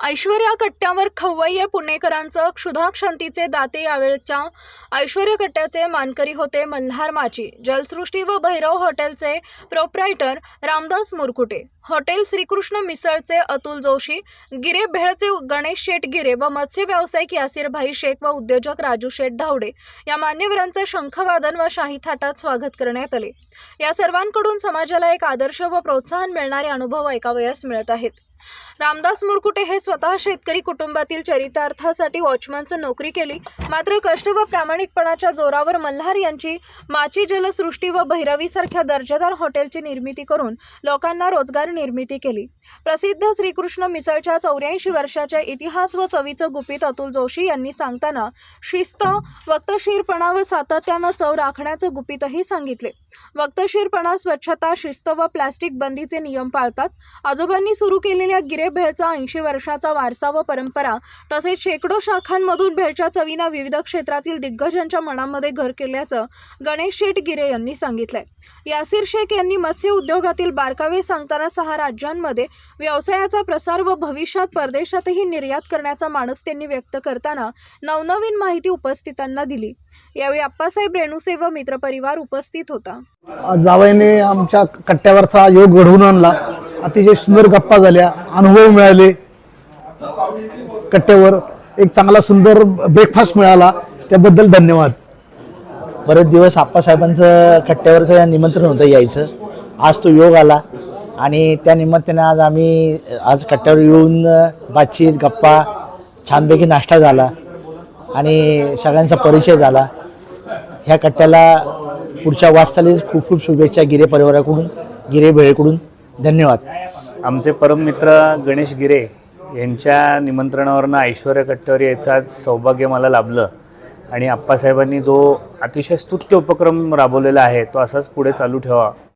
ऐश्वर्या कट्ट्यावर खवय्ये पुणेकरांचं क्षुधाक्षांतीचे दाते यावेळच्या ऐश्वर्या कट्ट्याचे मानकरी होते मल्हार माची जलसृष्टी व भैरव हॉटेलचे प्रोप्रायटर रामदास मुरकुटे. हॉटेल श्रीकृष्ण मिसळचे अतुल जोशी गिरे भेळचे गणेश शेठ गिरे व मत्स्य व्यावसायिक यासिरभाई शेख व उद्योजक राजू शेठ धावडे या मान्यवरांचे शंखवादन व शाही थाटात स्वागत करण्यात आले. या सर्वांकडून समाजाला एक आदर्श व प्रोत्साहन मिळणारे अनुभव ऐकावयास मिळत आहेत. रामदास मुरकुटे हे स्वतः शेतकरी कुटुंबातील चरितार्थासाठी वॉचमनचं नोकरी केली. मात्र कष्ट व प्रामाणिकपणाच्या जोरावर मल्हार यांची माची जलसृष्टी व भैरवीसारख्या दर्जेदार हॉटेलची निर्मिती करून लोकांना रोजगार निर्मिती केली. प्रसिद्ध श्रीकृष्ण मिसळच्या चौऱ्याऐंशी वर्षाच्या इतिहास व चवीचं गुपित अतुल जोशी यांनी सांगताना शिस्त वक्तशीरपणा व सातत्यानं चव राखण्याचं गुपितही सांगितले. वक्तशीरपणा स्वच्छता शिस्त व प्लास्टिक बंदीचे नियम पाळतात. आजोबांनी सुरू केलेले गिरे भेळचा ऐंशी वर्षाचा वारसा व परंपरा तसेच शेकडो शाखांमधून भेळच्या चवीनं विविध क्षेत्रातील दिग्गजांच्या मनामध्ये घर केल्याचं गणेश शेठ गिरे यांनी सांगितलंय. यासीर शेख यांनी मत्स्य उद्योगातील बारकावे सांगताना सहा राज्यांमध्ये व्यवसायाचा प्रसार व भविष्यात परदेशातही निर्यात करण्याचा मानस त्यांनी व्यक्त करताना नवनवीन माहिती उपस्थितांना दिली. यावेळी आप्पासाहेब रेणुसे व मित्रपरिवार उपस्थित होता. जावयाने आमच्या कट्ट्यावरचा योग घडवून आणला. अतिशय सुंदर गप्पा झाल्या अनुभव मिळाले. कट्ट्यावर एक चांगला सुंदर ब्रेकफास्ट मिळाला. त्याबद्दल धन्यवाद. बरेच दिवस आप्पासाहेबांचं कट्ट्यावरचं निमंत्रण होतं यायचं. आज तो योग आला आणि त्या निमित्ताने आज आम्ही आज कट्ट्यावर येऊन बातचीत गप्पा छानपैकी नाश्ता झाला आणि सगळ्यांचा परिचय झाला. ह्या कट्ट्याला पुढच्या वाटचालीस खूप खूप शुभेच्छा गिरे परिवाराकडून गिरे भेळेकडून. धन्यवाद. आमचे परममित्र गणेश गिरे यांच्या निमंत्रणावरनं ऐश्वर्या कट्ट्यावर याचं आज सौभाग्य मला लाभलं. आणि आप्पासाहेबांनी जो अतिशय स्तुत्य उपक्रम राबवलेला आहे तो असाच पुढे चालू ठेवा.